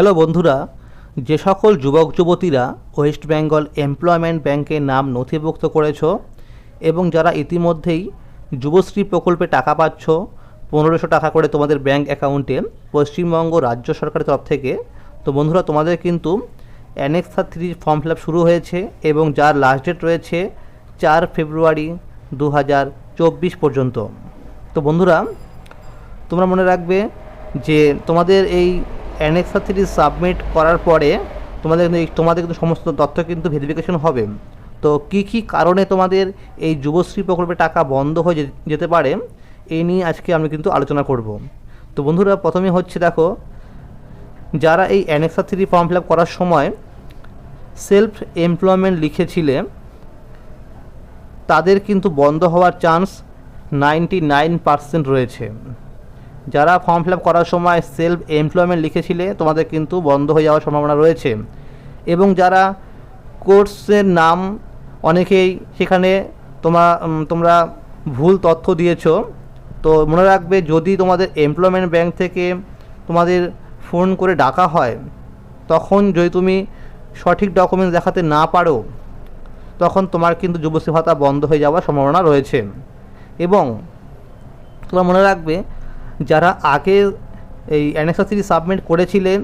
Hello বন্ধুরা, যে সকল যুবক যুবতীরা ওয়েস্ট বেঙ্গল এমপ্লয়মেন্ট ব্যাংকে নাম নথিভুক্ত করেছ এবং যারা ইতিমধ্যেই যুবশ্রী প্রকল্পে টাকা পাচ্ছ, পনেরোশো টাকা করে তোমাদের ব্যাংক অ্যাকাউন্টে, পশ্চিমবঙ্গ রাজ্য সরকারের তরফ থেকে, তো বন্ধুরা তোমাদের কিন্তু অ্যানেক্সা থ্রি ফর্ম ফিল শুরু হয়েছে এবং যার লাস্ট ডেট রয়েছে চার ফেব্রুয়ারি দু হাজার চব্বিশ পর্যন্ত। তো বন্ধুরা, তোমরা মনে রাখবে যে তোমাদের এই অ্যানেক্সা থ্রি সাবমিট করার পরে তোমাদের তোমাদের কিন্তু সমস্ত তথ্য কিন্তু ভেরিফিকেশন হবে। তো কী কী কারণে তোমাদের এই যুবশ্রী প্রকল্পে টাকা বন্ধ হয়ে যেতে পারে এই নিয়ে আজকে আমি কিন্তু আলোচনা করব। তো বন্ধুরা, প্রথমে হচ্ছে দেখো, যারা এই অ্যানেক্সা থ্রি ফর্ম ফিল করার সময় সেলফ এমপ্লয়মেন্ট লিখেছিলে, তাদের কিন্তু বন্ধ হওয়ার চান্স নাইনটি নাইন পার্সেন্ট রয়েছে। যারা ফর্ম ফিল করার সময় সেলফ এমপ্লয়মেন্ট লিখেছিলে, তোমাদের কিন্তু বন্ধ হয়ে যাওয়ার সম্ভাবনা রয়েছে। এবং যারা কোর্সের নাম অনেকেই সেখানে তোমা তোমরা ভুল তথ্য দিয়েছ, তো মনে রাখবে যদি তোমাদের এমপ্লয়মেন্ট ব্যাংক থেকে তোমাদের ফোন করে ডাকা হয়, তখন যদি তুমি সঠিক ডকুমেন্টস দেখাতে না পারো, তখন তোমার কিন্তু যুবশ্রী ভাতা বন্ধ হয়ে যাওয়ার সম্ভাবনা রয়েছে। এবং তোমরা মনে রাখবে যারা আগে এই অ্যানেক্সাসিটি সাবমিট করেছিলেন,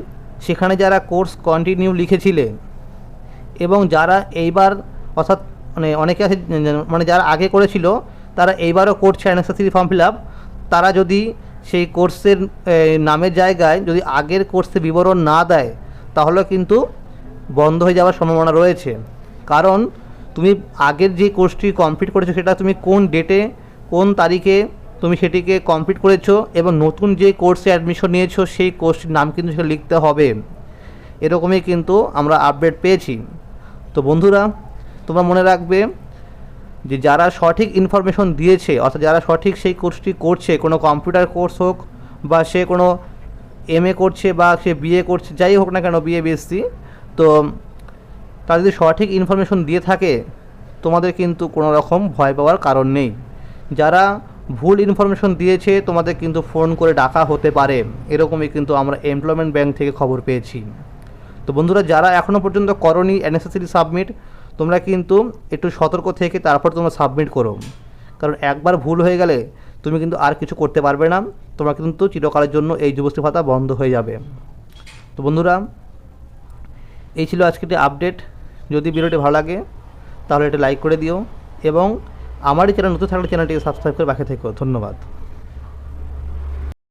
সেখানে যারা কোর্স কন্টিনিউ লিখেছিলেন এবং যারা এইবার অর্থাৎ মানে অনেকে আছে মানে যারা আগে করেছিল, তারা এইবারও করছে অ্যানেক্সাসিটি ফর্ম ফিল আপ, তারা যদি সেই কোর্সের নামের জায়গায় যদি আগের কোর্সের বিবরণ না দেয়, তাহলে কিন্তু বন্ধ হয়ে যাওয়ার সম্ভাবনা রয়েছে। কারণ তুমি আগের যে কোর্সটি কমপ্লিট করেছ, সেটা তুমি কোন ডেটে কোন তারিখে তুমি সেটিকে কমপ্লিট করেছ এবং নতুন যে কোর্সে অ্যাডমিশন নিয়েছো, সেই কোর্সটির নাম কিন্তু সেটা লিখতে হবে। এরকমই কিন্তু আমরা আপডেট পেয়েছি। তো বন্ধুরা, তোমরা মনে রাখবে যে যারা সঠিক ইনফরমেশন দিয়েছে, অর্থাৎ যারা সঠিক সেই কোর্সটি করছে, কোনো কম্পিউটার কোর্স হোক বা সে কোনো এম এ করছে বা সে বিএ করছে, যাই হোক না কেন বিএ বিএসসি তো তারা যদি সঠিক ইনফরমেশন দিয়ে থাকে, তোমাদের কিন্তু কোনো রকম ভয় পাওয়ার কারণ নেই। যারা ভুল ইনফরমেশন দিয়েছে, তোমাদের কিন্তু ফোন করে ডাকা হতে পারে। এরকমই কিন্তু আমরা এমপ্লয়মেন্ট ব্যাংক থেকে খবর পেয়েছি। তো বন্ধুরা, যারা এখনও পর্যন্ত করনি এনএসএসসি সাবমিট তোমরা কিন্তু একটু সতর্ক থেকে তারপর তোমরা সাবমিট করো। কারণ একবার ভুল হয়ে গেলে তুমি কিন্তু আর কিছু করতে পারবে না। তোমরা কিন্তু চিরকালের জন্য এই যুবশ্রী ভাতা বন্ধ হয়ে যাবে। তো বন্ধুরা, এই ছিল আজকের আপডেট যদি ভিডিওটি ভালো লাগে, তাহলে এটা লাইক করে দিও। এবং আমার চ্যানেল নতুন থাকলে চ্যানেলটিকে সাবস্ক্রাইব করে বাকি থেকে। ধন্যবাদ।